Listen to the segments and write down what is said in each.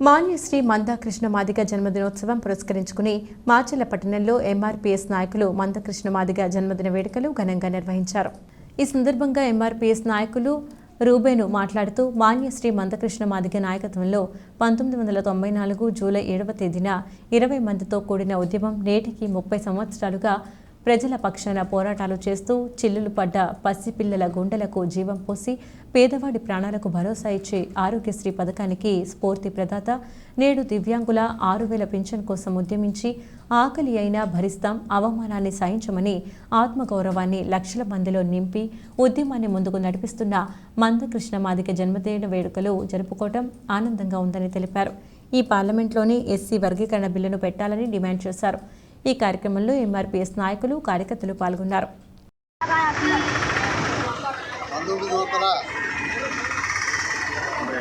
మాన్యశ్రీ మందాకృష్ణ మాదిగ జన్మదినోత్సవం పురస్కరించుకుని మాచర్ల పట్టణంలో ఎంఆర్పీఎస్ నాయకులు మందకృష్ణ మాదిగ జన్మదిన వేడుకలు ఘనంగా నిర్వహించారు. ఈ సందర్భంగా ఎంఆర్పీఎస్ నాయకులు రూబేను మాట్లాడుతూ మాన్యశ్రీ మందకృష్ణ మాదిగ నాయకత్వంలో పంతొమ్మిది వందల తొంభై నాలుగు జూలై ఏడవ తేదీన ఇరవై మందితో కూడిన ఉద్యమం నేటికి ముప్పై సంవత్సరాలుగా ప్రజల పక్షాన పోరాటాలు చేస్తూ చిల్లులు పడ్డ పసిపిల్లల గుండెలకు జీవం పోసి పేదవాడి ప్రాణాలకు భరోసా ఇచ్చే ఆరోగ్యశ్రీ పథకానికి స్ఫూర్తి ప్రదాత నేడు దివ్యాంగుల ఆరు వేల పింఛన్ కోసం ఉద్యమించి ఆకలి అయినా భరిస్తాం అవమానాన్ని సహించమని ఆత్మగౌరవాన్ని లక్షల మందిలో నింపి ఉద్యమాన్ని ముందుకు నడిపిస్తున్న మందకృష్ణ మాదిక జన్మదిన వేడుకలు జరుపుకోవడం ఆనందంగా ఉందని తెలిపారు. ఈ పార్లమెంట్లోనే ఎస్సీ వర్గీకరణ బిల్లును పెట్టాలని డిమాండ్ చేశారు. ఈ కార్యక్రమంలో ఎంఆర్పీఎస్ నాయకులు కార్యకర్తలు పాల్గొన్నారు. పంతొమ్మిది వందల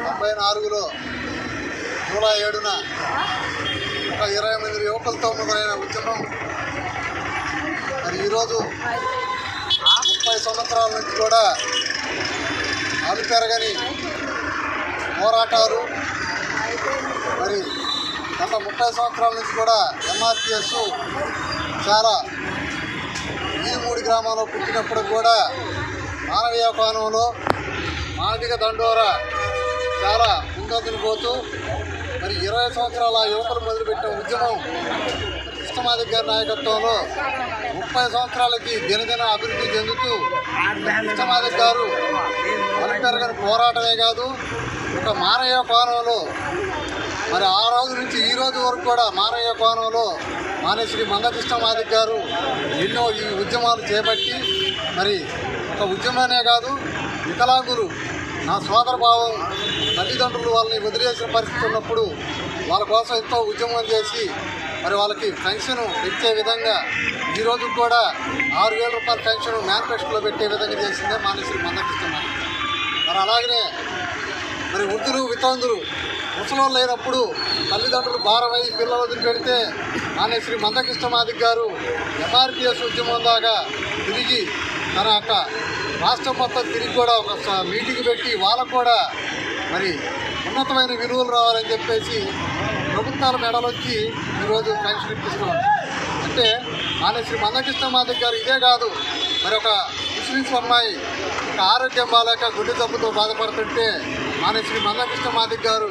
తొంభై నాలుగులో జూలై ఏడున ఒక ఇరవై మంది యువకులతో మొదలైన ఉద్యమం. మరి ఈరోజు ముప్పై సంవత్సరాల నుంచి కూడా అలుపెరగని పోరాటాలు. మరి గత ముప్పై సంవత్సరాల నుంచి కూడా ఎంఆర్పిఎస్ చాలా ఈ మూడు గ్రామాల్లో పుట్టినప్పుడు కూడా మానవీయ కోణంలో మానవిక దండోర చాలా ముందందుకు పోతూ మరి ఇరవై సంవత్సరాల యువకులు మొదలుపెట్టిన ఉద్యమం కృష్ణమాది గారి నాయకత్వంలో ముప్పై సంవత్సరాలకి దినదిన అభివృద్ధి చెందుతూ కృష్ణమాది గారు పోరాటమే కాదు ఒక మానవీయ కోణంలో మరి ఆ రోజు నుంచి ఈ రోజు వరకు కూడా మానవీయ కోణంలో మానేశ్వరి మందకృష్ణ మాదిక్ గారు ఎన్నో ఈ ఉద్యమాలు చేపట్టి మరి ఒక ఉద్యమమే కాదు వికలాంగులు. నా సోదర భావం తల్లిదండ్రులు వాళ్ళని వదిలేసిన పరిస్థితి ఉన్నప్పుడు వాళ్ళ కోసం ఎంతో ఉద్యమం చేసి మరి వాళ్ళకి పెన్షన్ ఇచ్చే విధంగా ఈ కూడా ఆరు వేల రూపాయల పెన్షన్ మేనిఫెస్టోలో పెట్టే విధంగా చేసిందే మానేశ్వరి మందకృష్ణ మాదిక్ మరి అలాగనే మరి వృద్ధులు వితంతులు ముసలోళ్ళు లేనప్పుడు తల్లిదండ్రులు భారమై పిల్లలు వదిలిపెడితే ఆమె శ్రీ మందకృష్ణ మాదిక్ గారు ఎంఆర్పిఎస్ ఉద్యమం దాకా తిరిగి తన యొక్క రాష్ట్రం మొత్తం తిరిగి కూడా ఒక మీటింగ్ పెట్టి వాళ్ళకు కూడా మరి ఉన్నతమైన విలువలు రావాలని చెప్పేసి ప్రభుత్వాల మెడలొచ్చి ఈరోజు పెన్షన్ ఇప్పిస్తున్నాం అంటే ఆయన శ్రీ మందకృష్ణ మాదిక్ గారు ఇదే కాదు మరి ఒక ముస్లిమ్స్ అమ్మాయి ఒక ఆరోగ్యం బాగాలేక గుండె జబ్బుతో బాధపడుతుంటే మన శ్రీ మల్లకృష్ణ మాదిక్ గారు.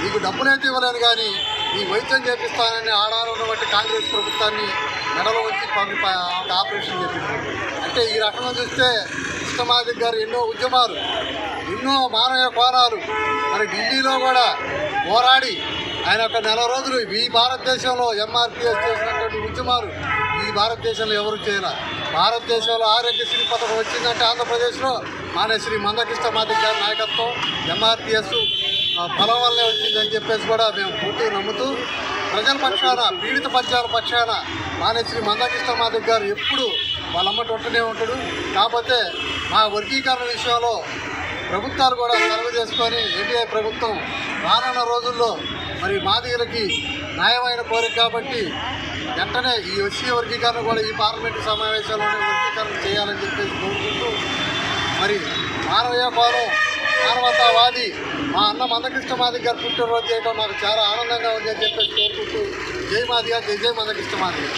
నీకు డబ్బులైతే ఇవ్వలేను కానీ నీ వైద్యం చేపిస్తానని ఆడాలు ఉన్నటువంటి కాంగ్రెస్ ప్రభుత్వాన్ని మెడలో వచ్చి పంపి ఆపరేషన్ చేపించారు. అంటే ఈ రకంగా చూస్తే కృష్ణమాదిక్ గారు ఎన్నో ఉద్యమాలు ఎన్నో మానవ కోణాలు మరి ఢిల్లీలో కూడా పోరాడి ఆయన ఒక నెల రోజులు ఈ భారతదేశంలో ఎంఆర్పిఎస్ చేసినటువంటి ఉద్యమాలు ఈ భారతదేశంలో ఎవరు చేయాల? భారతదేశంలో ఆరోగ్యశ్రీ పథకం వచ్చిందంటే ఆంధ్రప్రదేశ్లో మానేశ్రీ మందకృష్ణ మాదిక్ గారి నాయకత్వం ఎంఆర్పిఎస్ బలం వల్లే వచ్చిందని చెప్పేసి కూడా మేము పూర్తి నమ్ముతూ ప్రజల పక్షాన పీడిత పక్షాల పక్షాన మానేశ్రీ మందకృష్ణ మాదిక్ గారు ఎప్పుడు వాళ్ళమ్మటి ఉంటూనే ఉంటాడు. కాకపోతే మా వర్గీకరణ విషయంలో ప్రభుత్వాలు కూడా సెలవు చేసుకొని ఎన్డీఏ ప్రభుత్వం రానున్న రోజుల్లో మరి మాదిగలకి న్యాయమైన కోరిక కాబట్టి వెంటనే ఈ ఎస్సీ వర్గీకరణ కూడా ఈ పార్లమెంటు సమావేశాల్లోనే వర్గీకరణ చేయాలని చెప్పేసి కోరుకుంటూ మరి మానవీయ కోణం మానవతావాది మా అన్న మందకృష్ణ మాది గారు పుట్టినరోజు చేయడం నాకు చాలా ఆనందంగా ఉంది అని చెప్పేసి కోరుకుంటూ జై మాదిగా జై జై మందకృష్ణ మాది